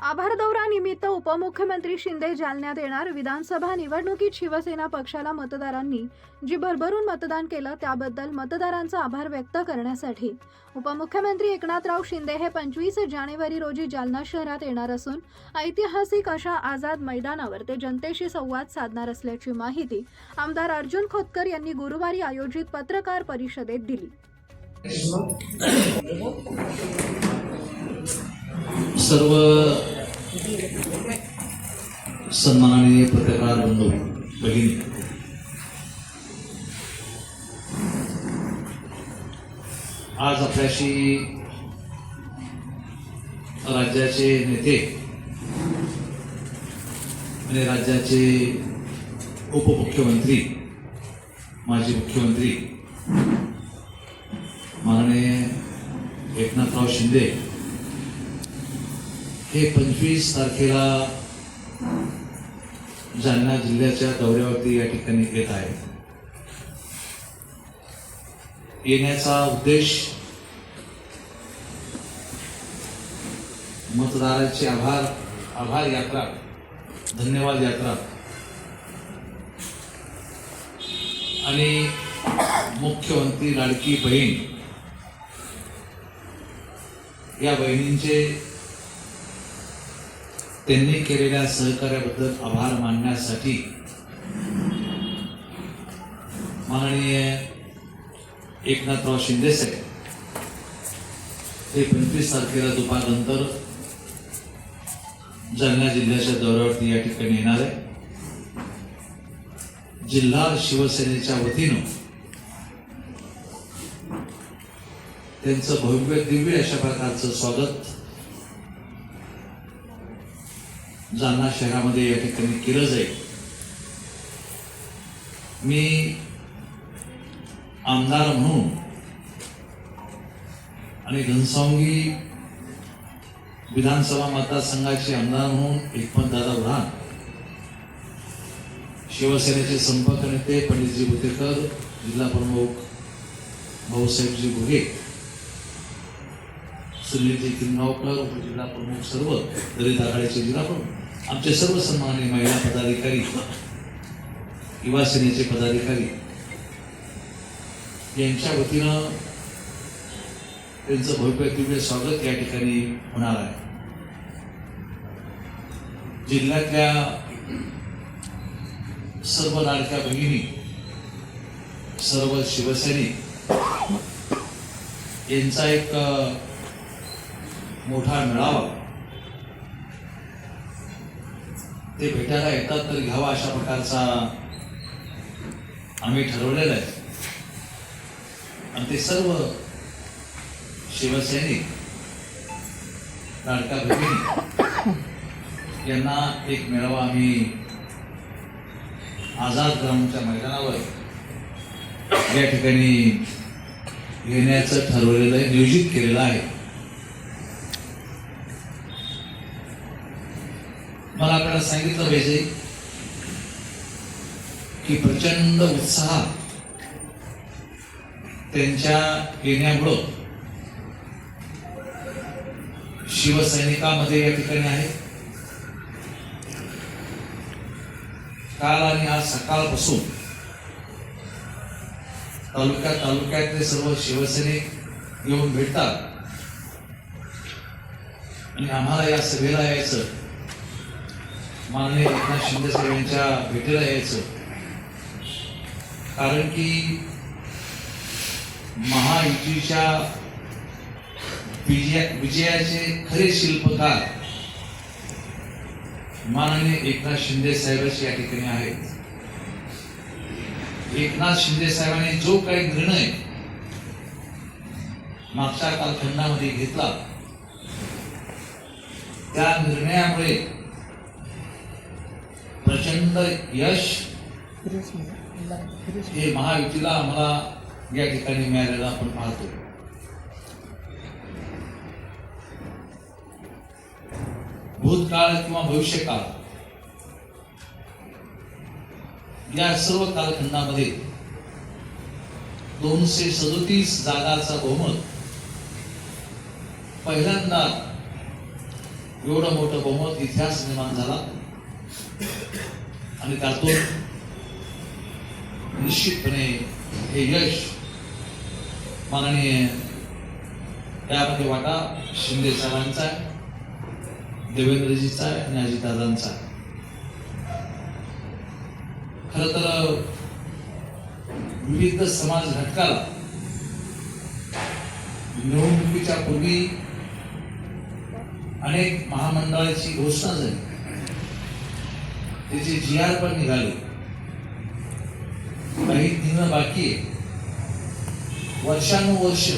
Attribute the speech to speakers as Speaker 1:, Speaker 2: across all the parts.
Speaker 1: आभार दौरानिमित्त उपमुख्यमंत्री शिंदे जालन्यात येणार विधानसभा निवडणुकीत शिवसेना पक्षाला मतदारांनी जी भरभरून मतदान केलं त्याबद्दल मतदारांचा आभार व्यक्त करण्यासाठी उपमुख्यमंत्री एकनाथराव शिंदे हे पंचवीस जानेवारी रोजी जालना शहरात येणार असून ऐतिहासिक अशा आझाद मैदानावर ते जनतेशी संवाद साधणार असल्याची माहिती आमदार अर्जुन खोतकर यांनी गुरुवारी आयोजित पत्रकार परिषदेत दिली
Speaker 2: सर्व सन्माननीय पत्रकार बंधू भगिनी. आज आपल्याशी राज्याचे नेते आणि राज्याचे उपमुख्यमंत्री माजी मुख्यमंत्री माननीय एकनाथराव शिंदे हे पंचवीस तारखेला जालना जिल्ह्याच्या दौऱ्यावरती या ठिकाणी येत आहे. येण्याचा उद्देश मतदारांची आभार आभार यात्रा धन्यवाद यात्रा. आणि मुख्यमंत्री लाडकी बहीण या बहिणींचे त्यांनी केलेल्या सहकार्याबद्दल आभार मानण्यासाठी माननीय एकनाथराव शिंदे साहेब हे पंचवीस तारखेला दुपारनंतर जालना जिल्ह्याच्या दौऱ्यावरती या ठिकाणी येणार आहे. जिल्हा शिवसेनेच्या वतीनं त्यांचं भव्य दिव्य अशा प्रकारचं स्वागत जालना शहरामध्ये या ठिकाणी केलं जाईल मी आमदार म्हणून आणि घनसावंगी विधानसभा मतदारसंघाचे आमदार म्हणून एकमतदादा उडान शिवसेनेचे संपर्क नेते पंडितजी बुतेकर जिल्हा प्रमुख भाऊसाहेबजी घुगे सुनीलजी किंगावकर उपजिल्हा प्रमुख सर्व दलित आघाडीचे जिल्हा प्रमुख. आमचे सर्व सन्माननीय महिला पदाधिकारी युवा सेनेचे पदाधिकारी यांच्या वतीनं त्यांचं भव्य दिव्य स्वागत या ठिकाणी होणार आहे. जिल्ह्यातल्या सर्व लाडक्या भगिनी सर्व शिवसैनिक यांचा एक मोठा मेळावा. ते भेटायला येतात तर घ्यावा अशा प्रकारचा आम्ही ठरवलेलं आहे. आणि ते सर्व शिवसैनिक लाडका भगिनी यांना एक मेळावा आम्ही आझाद ग्राउंडच्या मैदानावर या ठिकाणी घेण्याचं ठरवलेलं आहे नियोजित केलेलं आहे. मला आपल्याला सांगितलं पाहिजे की प्रचंड उत्साह त्यांच्या येण्यामुळं शिवसैनिकामध्ये या ठिकाणी आहे. काल आणि आज सकाळपासून तालुक्यात तालुक्यातले सर्व शिवसैनिक येऊन भेटतात. आणि आम्हाला या सभेला यायचं माननीय एकनाथ शिंदे साहेब यांच्या भेटीला यायचं. कारण की महायुतीच्या विजया विजयाचे खरे शिल्पकार माननीय एकनाथ शिंदे साहेबच या ठिकाणी आहेत. एकनाथ शिंदे साहेबांनी जो काही निर्णय मागच्या कालखंडामध्ये घेतला त्या निर्णयामुळे प्रचंड यश हे महायुतीला आम्हाला या ठिकाणी मिळालेलं आपण पाहतो. भूतकाळ किंवा भविष्यकाळ या सर्व कालखंडामध्ये दोनशे सदोतीस जागाचा बहुमत पहिल्यांदा एवढं मोठं बहुमत इतिहास निर्माण झाला. आणि त्यातून निश्चितपणे हे यश माननीय त्यामध्ये वाटा शिंदे साहेबांचा आहे देवेंद्रजीचा आहे आणि अजितदादांचा आहे. खर तर विविध समाज घटकाला निवडणुकीच्या पूर्वी अनेक महामंडळाची घोषणा झाली. त्याचे जी आर पण निघाले. काही दिन बाकी आहे. वर्षानुवर्ष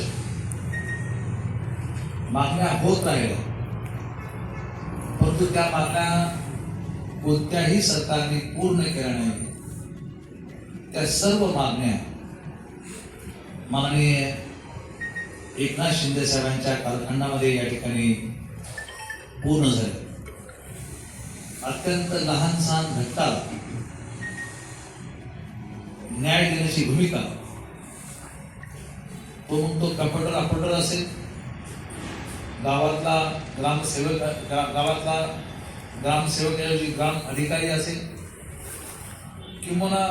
Speaker 2: मागण्या होत राहिल्या परंतु त्या मागण्या कोणत्याही सरकारने पूर्ण केल्या नाही त्या सर्व मागण्या माननीय एकनाथ शिंदे साहेबांच्या कालखंडामध्ये या ठिकाणी पूर्ण झाल्या. अत्यंत लहान सहान घटकाला न्याय देण्याची भूमिका. तो म्हणतो कपटर कम्प्युटर असेल. गावातला ग्रामसेवक गावातला ग्रामसेवक ग्राम अधिकारी असेल. किंवा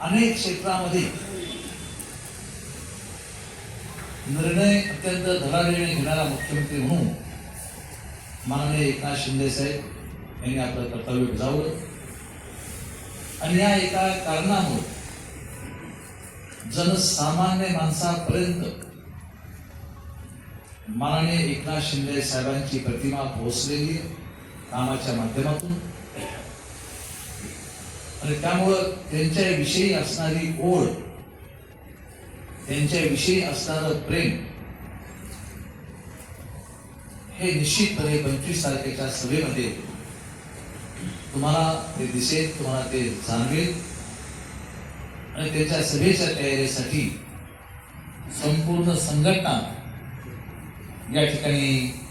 Speaker 2: अनेक क्षेत्रामध्ये निर्णय अत्यंत धडाडीने घेणारा मुख्यमंत्री म्हणून माननीय एकनाथ शिंदे साहेब यांनी आपलं कर्तव्य बजावलं. आणि या एका कारणामुळे जनसामान्य माणसापर्यंत माननीय एकनाथ शिंदे साहेबांची प्रतिमा पोहोचलेली कामाच्या माध्यमातून. आणि त्यामुळं त्यांच्याविषयी असणारी ओढ त्यांच्याविषयी असणारं प्रेम हे निश्चितपणे पंचवीस तारखेच्या सभेमध्ये तुम्हाला ते दिसेल तुम्हाला ते जाणवेल. आणि त्याच्या सभेच्या तयारीसाठी संपूर्ण संघटना या ठिकाणी